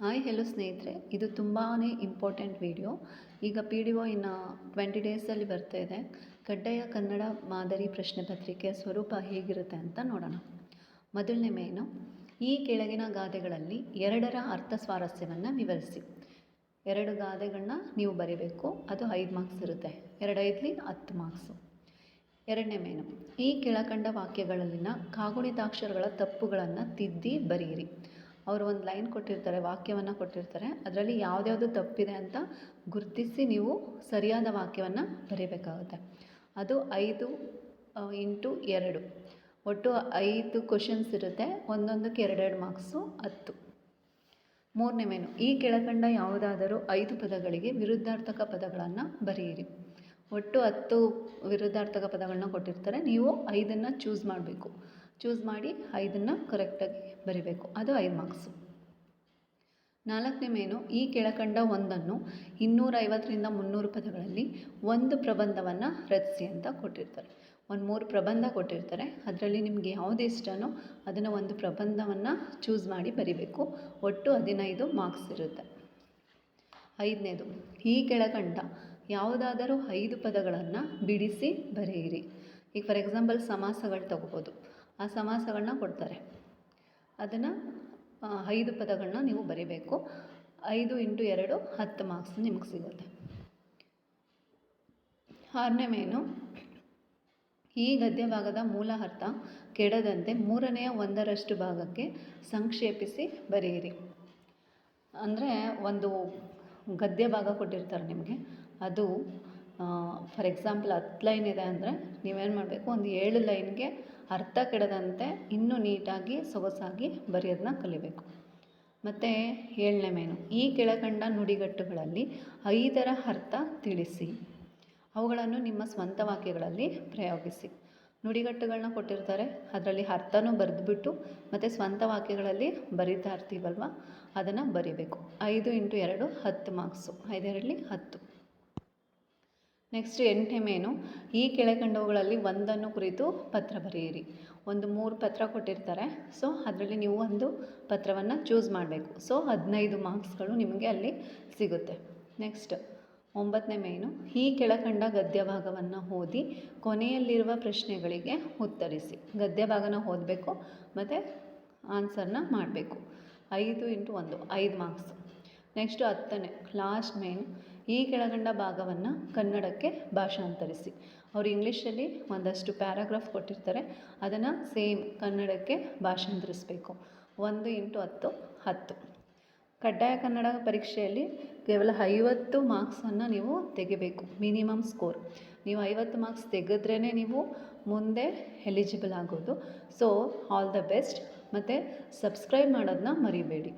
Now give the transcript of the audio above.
Hi hello ಸ್ನೇಹಿತರೆ, ಇದು ತುಂಬಾ ಇಂಪಾರ್ಟೆಂಟ್ ವಿಡಿಯೋ ಈಗ ಪಿ ಡಿ ಒ ಇನ್ನು ಟ್ವೆಂಟಿ ಡೇಸಲ್ಲಿ ಬರ್ತಾ ಇದೆ. ಕಡ್ಡಾಯ ಕನ್ನಡ ಮಾದರಿ ಪ್ರಶ್ನೆ ಪತ್ರಿಕೆಯ ಸ್ವರೂಪ ಹೇಗಿರುತ್ತೆ ಅಂತ ನೋಡೋಣ. ಮೊದಲನೇ ಮೇನು ಈ ಕೆಳಗಿನ ಗಾದೆಗಳಲ್ಲಿ ಎರಡರ ಅರ್ಥ ಸ್ವಾರಸ್ಯವನ್ನು ವಿವರಿಸಿ. ಎರಡು ಗಾದೆಗಳನ್ನ ನೀವು ಬರೀಬೇಕು, ಅದು ಐದು ಮಾರ್ಕ್ಸ್ ಇರುತ್ತೆ. ಎರಡು ಐದಲಿ ಹತ್ತು ಮಾರ್ಕ್ಸು ಎರಡನೇ ಮೇನು ಈ ಕೆಳಕಂಡ ವಾಕ್ಯಗಳಲ್ಲಿನ ಕಾಗುಣಿತಾಕ್ಷರಗಳ ತಪ್ಪುಗಳನ್ನು ತಿದ್ದಿ ಬರೆಯಿರಿ ಅವರು ಒಂದು ಲೈನ್ ಕೊಟ್ಟಿರ್ತಾರೆ, ವಾಕ್ಯವನ್ನು ಕೊಟ್ಟಿರ್ತಾರೆ. ಅದರಲ್ಲಿ ಯಾವುದ್ಯಾವುದು ತಪ್ಪಿದೆ ಅಂತ ಗುರುತಿಸಿ ನೀವು ಸರಿಯಾದ ವಾಕ್ಯವನ್ನು ಬರೀಬೇಕಾಗುತ್ತೆ. ಅದು ಐದು ಇಂಟು ಎರಡು. ಒಟ್ಟು ಐದು ಕ್ವಶನ್ಸ್ ಇರುತ್ತೆ. ಒಂದೊಂದಕ್ಕೆ ಎರಡೆರಡು ಮಾರ್ಕ್ಸು ಹತ್ತು. ಮೂರನೇ ಮೇನು, ಈ ಕೆಳಕಂಡ ಯಾವುದಾದರೂ ಐದು ಪದಗಳಿಗೆ ವಿರುದ್ಧಾರ್ಥಕ ಪದಗಳನ್ನು ಬರೆಯಿರಿ. ಒಟ್ಟು ಹತ್ತು ವಿರುದ್ಧಾರ್ಥಕ ಪದಗಳನ್ನ ಕೊಟ್ಟಿರ್ತಾರೆ. ನೀವು ಐದನ್ನು ಚೂಸ್ ಮಾಡಬೇಕು. ಚೂಸ್ ಮಾಡಿ ಐದನ್ನು ಕರೆಕ್ಟಾಗಿ ಬರಿಬೇಕು. ಅದು ಐದು ಮಾರ್ಕ್ಸು ನಾಲ್ಕನೇ ಮೇನು ಈ ಕೆಳಕಂಡ ಒಂದನ್ನು ಇನ್ನೂರೈವತ್ತರಿಂದ ಮುನ್ನೂರು ಪದಗಳಲ್ಲಿ ಒಂದು ಪ್ರಬಂಧವನ್ನು ರಚಿಸಿ ಅಂತ ಕೊಟ್ಟಿರ್ತಾರೆ. ಒಂದು ಮೂರು ಪ್ರಬಂಧ ಕೊಟ್ಟಿರ್ತಾರೆ. ಅದರಲ್ಲಿ ನಿಮಗೆ ಯಾವುದು ಇಷ್ಟನೋ ಅದನ್ನು ಒಂದು ಪ್ರಬಂಧವನ್ನು ಚೂಸ್ ಮಾಡಿ ಬರಿಬೇಕು. ಒಟ್ಟು ಹದಿನೈದು ಮಾರ್ಕ್ಸ್ ಇರುತ್ತೆ. ಐದನೇದು, ಈ ಕೆಳಕಂಡ ಯಾವುದಾದರೂ ಐದು ಪದಗಳನ್ನು ಬಿಡಿಸಿ ಬರೆಯಿರಿ. ಈಗ ಫಾರ್ ಎಕ್ಸಾಂಪಲ್ ಸಮಾಸಗಳು ತಗೋಬೋದು. ಆ ಸಮಾಸಗಳನ್ನ ಕೊಡ್ತಾರೆ. ಅದನ್ನು ಐದು ಪದಗಳನ್ನ ನೀವು ಬರೀಬೇಕು. ಐದು ಇಂಟು ಎರಡು, ಹತ್ತು ಮಾರ್ಕ್ಸ್ ನಿಮಗೆ ಸಿಗುತ್ತೆ. ಆರನೇ ಮೇನು, ಈ ಗದ್ಯಭಾಗದ ಮೂಲ ಅರ್ಥ ಕೆಡದಂತೆ ಮೂರನೆಯ ಒಂದರಷ್ಟು ಭಾಗಕ್ಕೆ ಸಂಕ್ಷೇಪಿಸಿ ಬರೆಯಿರಿ. ಅಂದರೆ ಒಂದು ಗದ್ಯ ಭಾಗ ಕೊಟ್ಟಿರ್ತಾರೆ ನಿಮಗೆ. ಅದು ಫಾರ್ ಎಕ್ಸಾಂಪಲ್ ಹತ್ತು ಲೈನ್ ಇದೆ ಅಂದರೆ ನೀವೇನು ಮಾಡಬೇಕು? ಒಂದು ಏಳು ಲೈನ್ಗೆ ಅರ್ಥ ಕೆಡದಂತೆ ಇನ್ನೂ ನೀಟಾಗಿ ಸೊಗಸಾಗಿ ಬರೆಯೋದನ್ನ ಕಲಿಬೇಕು. ಮತ್ತು ಏಳನೇ ಮೇನು ಈ ಕೆಳಕಂಡ ನುಡಿಗಟ್ಟುಗಳಲ್ಲಿ ಐದರ ಅರ್ಥ ತಿಳಿಸಿ. ಅವುಗಳನ್ನು ನಿಮ್ಮ ಸ್ವಂತ ವಾಕ್ಯಗಳಲ್ಲಿ ಪ್ರಯೋಗಿಸಿ. ನುಡಿಗಟ್ಟುಗಳನ್ನ ಕೊಟ್ಟಿರ್ತಾರೆ. ಅದರಲ್ಲಿ ಅರ್ಥನೂ ಬರೆದ್ಬಿಟ್ಟು ಮತ್ತು ಸ್ವಂತ ವಾಕ್ಯಗಳಲ್ಲಿ ಬರಿತಾ ಇರ್ತೀವಲ್ವ? ಅದನ್ನು ಬರಿಬೇಕು. ಐದು ಇಂಟು ಎರಡು ಹತ್ತು ಮಾರ್ಕ್ಸು ಐದರಲ್ಲಿ ಹತ್ತು. ನೆಕ್ಸ್ಟ್ ಎಂಟನೇ ಮೇನು, ಈ ಕೆಳಕಂಡವುಗಳಲ್ಲಿ ಒಂದನ್ನು ಕುರಿತು ಪತ್ರ ಬರೆಯಿರಿ. ಒಂದು ಮೂರು ಪತ್ರ ಕೊಟ್ಟಿರ್ತಾರೆ. ಸೊ ಅದರಲ್ಲಿ ನೀವು ಒಂದು ಪತ್ರವನ್ನು ಚೂಸ್ ಮಾಡಬೇಕು. ಸೊ ಹದಿನೈದು ಮಾರ್ಕ್ಸ್ಗಳು ನಿಮಗೆ ಅಲ್ಲಿ ಸಿಗುತ್ತೆ. ನೆಕ್ಸ್ಟ್ ಒಂಬತ್ತನೇ ಮೇನು, ಈ ಕೆಳಕಂಡ ಗದ್ಯ ಭಾಗವನ್ನು ಓದಿ ಕೊನೆಯಲ್ಲಿರುವ ಪ್ರಶ್ನೆಗಳಿಗೆ ಉತ್ತರಿಸಿ. ಗದ್ಯ ಭಾಗನ ಓದಬೇಕು, ಮತ್ತು ಆನ್ಸರ್ನ ಮಾಡಬೇಕು. ಐದು ಇಂಟು ಒಂದು, ಐದು ಮಾರ್ಕ್ಸ್ ನೆಕ್ಸ್ಟು ಹತ್ತನೇ ಲಾಸ್ಟ್ ಮೇನ್ ಈ ಕೆಳಗಂಡ ಭಾಗವನ್ನು ಕನ್ನಡಕ್ಕೆ ಭಾಷಾಂತರಿಸಿ. ಅವರು ಇಂಗ್ಲೀಷಲ್ಲಿ ಒಂದಷ್ಟು ಪ್ಯಾರಾಗ್ರಾಫ್ ಕೊಟ್ಟಿರ್ತಾರೆ. ಅದನ್ನು ಸೇಮ್ ಕನ್ನಡಕ್ಕೆ ಭಾಷಾಂತರಿಸಬೇಕು. ಒಂದು ಇಂಟು ಹತ್ತು ಹತ್ತು. ಕಡ್ಡಾಯ ಕನ್ನಡ ಪರೀಕ್ಷೆಯಲ್ಲಿ ಕೇವಲ ಐವತ್ತು ಮಾರ್ಕ್ಸನ್ನು ನೀವು ತೆಗಿಬೇಕು, ಮಿನಿಮಮ್ ಸ್ಕೋರ್. ನೀವು ಐವತ್ತು ಮಾರ್ಕ್ಸ್ ತೆಗೆದ್ರೇ ನೀವು ಮುಂದೆ ಎಲಿಜಿಬಲ್ ಆಗೋದು. So, all the best. ಮತ್ತು ಸಬ್ಸ್ಕ್ರೈಬ್ ಮಾಡೋದನ್ನ ಮರಿಬೇಡಿ.